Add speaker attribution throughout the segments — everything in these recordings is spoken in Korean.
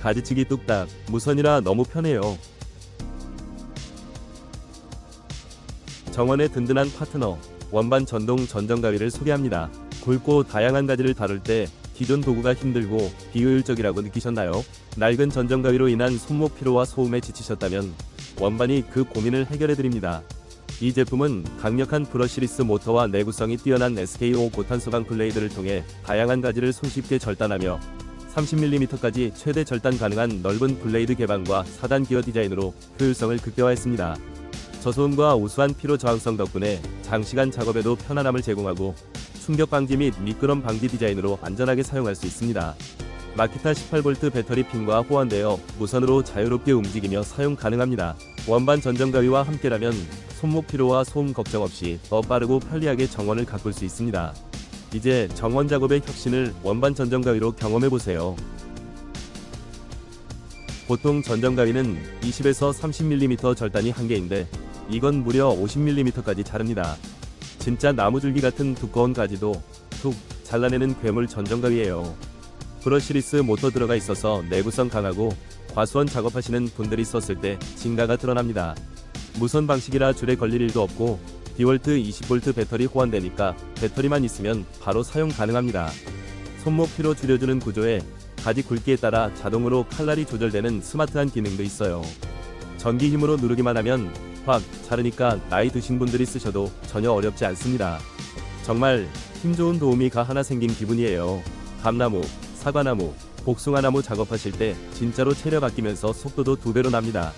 Speaker 1: 가지치기 뚝딱, 무선이라 너무 편해요. 정원의 든든한 파트너, 원반 전동 전정가위를 소개합니다. 굵고 다양한 가지를 다룰 때 기존 도구가 힘들고 비효율적이라고 느끼셨나요? 낡은 전정가위로 인한 손목 피로와 소음에 지치셨다면 원반이 그 고민을 해결해드립니다. 이 제품은 강력한 브러시리스 모터와 내구성이 뛰어난 SKO 고탄소강 블레이드를 통해 다양한 가지를 손쉽게 절단하며 30mm까지 최대 절단 가능한 넓은 블레이드 개방과 4단 기어 디자인으로 효율성을 극대화했습니다. 저소음과 우수한 피로 저항성 덕분에 장시간 작업에도 편안함을 제공하고 충격 방지 및 미끄럼 방지 디자인으로 안전하게 사용할 수 있습니다. 마키타 18V 배터리 핀과 호환되어 무선으로 자유롭게 움직이며 사용 가능합니다. 원반 전정 가위와 함께라면 손목 피로와 소음 걱정 없이 더 빠르고 편리하게 정원을 가꿀 수 있습니다. 이제 정원 작업의 혁신을 원반 전정 가위로 경험해 보세요. 보통 전정 가위는 20에서 30mm 절단이 한계인데 이건 무려 50mm까지 자릅니다. 진짜 나무줄기 같은 두꺼운 가지도 툭 잘라내는 괴물 전정가위예요. 브러시리스 모터 들어가 있어서 내구성 강하고 과수원 작업하시는 분들이 썼을 때 진가가 드러납니다. 무선 방식이라 줄에 걸릴 일도 없고 디월트 20V 배터리 호환되니까 배터리만 있으면 바로 사용 가능합니다. 손목 피로 줄여주는 구조에 가지 굵기에 따라 자동으로 칼날이 조절되는 스마트한 기능도 있어요. 전기 힘으로 누르기만 하면 확 자르니까 나이 드신 분들이 쓰셔도 전혀 어렵지 않습니다. 정말 힘 좋은 도우미가 하나 생긴 기분이에요. 감나무, 사과나무, 복숭아나무 작업하실 때 진짜로 체력 아끼면서 속도도 두 배로 납니다.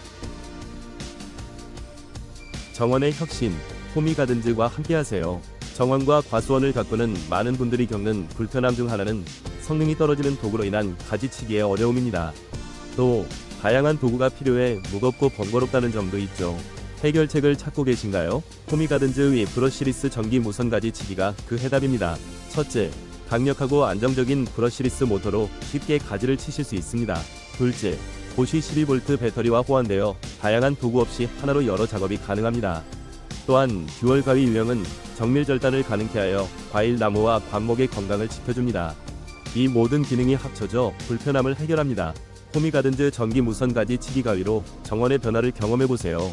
Speaker 1: 정원의 혁신, 호미가든즈와 함께하세요. 정원과 과수원을 가꾸는 많은 분들이 겪는 불편함 중 하나는 성능이 떨어지는 도구로 인한 가지치기의 어려움입니다. 또 다양한 도구가 필요해 무겁고 번거롭다는 점도 있죠. 해결책을 찾고 계신가요? 호미가든즈의 브러시리스 전기 무선 가지치기가 그 해답입니다. 첫째, 강력하고 안정적인 브러시리스 모터로 쉽게 가지를 치실 수 있습니다. 둘째, 보쉬 12V 배터리와 호환되어 다양한 도구 없이 하나로 여러 작업이 가능합니다. 또한 듀얼 가위 유형은 정밀 절단을 가능케 하여 과일 나무와 관목의 건강을 지켜줍니다. 이 모든 기능이 합쳐져 불편함을 해결합니다. 호미가든즈 전기 무선 가지 치기 가위로 정원의 변화를 경험해 보세요.